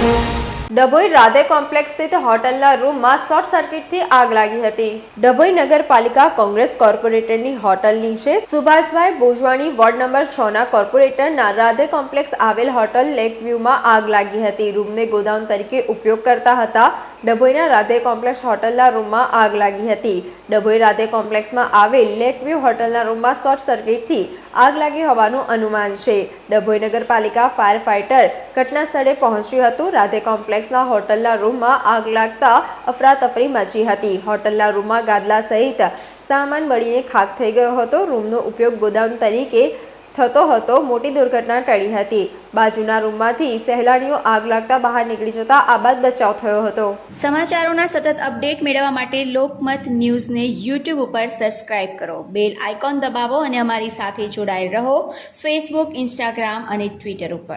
Thank you. Dabhoi Radhe complex સ્થિત હોટલના રૂમમાં શોર્ટ સર્કિટથી આગ લાગી હતી. ડભોઈ નગરપાલિકા કોંગ્રેસ કોર્પોરેટરની હોટલની છે સુભાષભાઈ બોજવાણી વોર્ડ નંબર છ ના કોર્પોરેટરના રાધે કોમ્પ્લેક્સ આવેલ હોટલ લેક વ્યૂમાં આગ લાગી હતી. રૂમને ગોદાઉન તરીકે ઉપયોગ કરતા હતા ડભોઈના રાધે કોમ્પ્લેક્સ હોટલના રૂમમાં આગ લાગી હતી. ડભોઈ રાધે કોમ્પ્લેક્સમાં આવેલ લેક વ્યૂ હોટલના રૂમમાં શોર્ટ સર્કિટથી આગ લાગી હોવાનું અનુમાન છે. ડભોઈ નગરપાલિકા ફાયર ફાઇટર ઘટના સ્થળે પહોંચ્યું હતું. રાધે કોમ્પ્લેક્સના હોટલના રૂમમાં આગ લાગતા અફરાતફરી મચી હતી. હોટલના રૂમમાં ગાદલા સહિત સામાન બળીને ખાક થઈ ગયો હતો. રૂમનો ઉપયોગ ગોદામ તરીકે થતો હતો. મોટી દુર્ઘટના ટળી હતી. બાજુના રૂમમાંથી સહેલાણીઓ આગ લાગતા બહાર નીકળી જતા આબાદ બચાવ થયો હતો. સમાચારોના સતત અપડેટ મેળવવા માટે લોકમત ન્યૂઝને યુટ્યુબ ઉપર સબસ્ક્રાઇબ કરો. બેલ આઇકોન દબાવો અને અમારી સાથે જોડાયેલ રહો. ફેસબુક ઇન્સ્ટાગ્રામ અને ટ્વિટર ઉપર.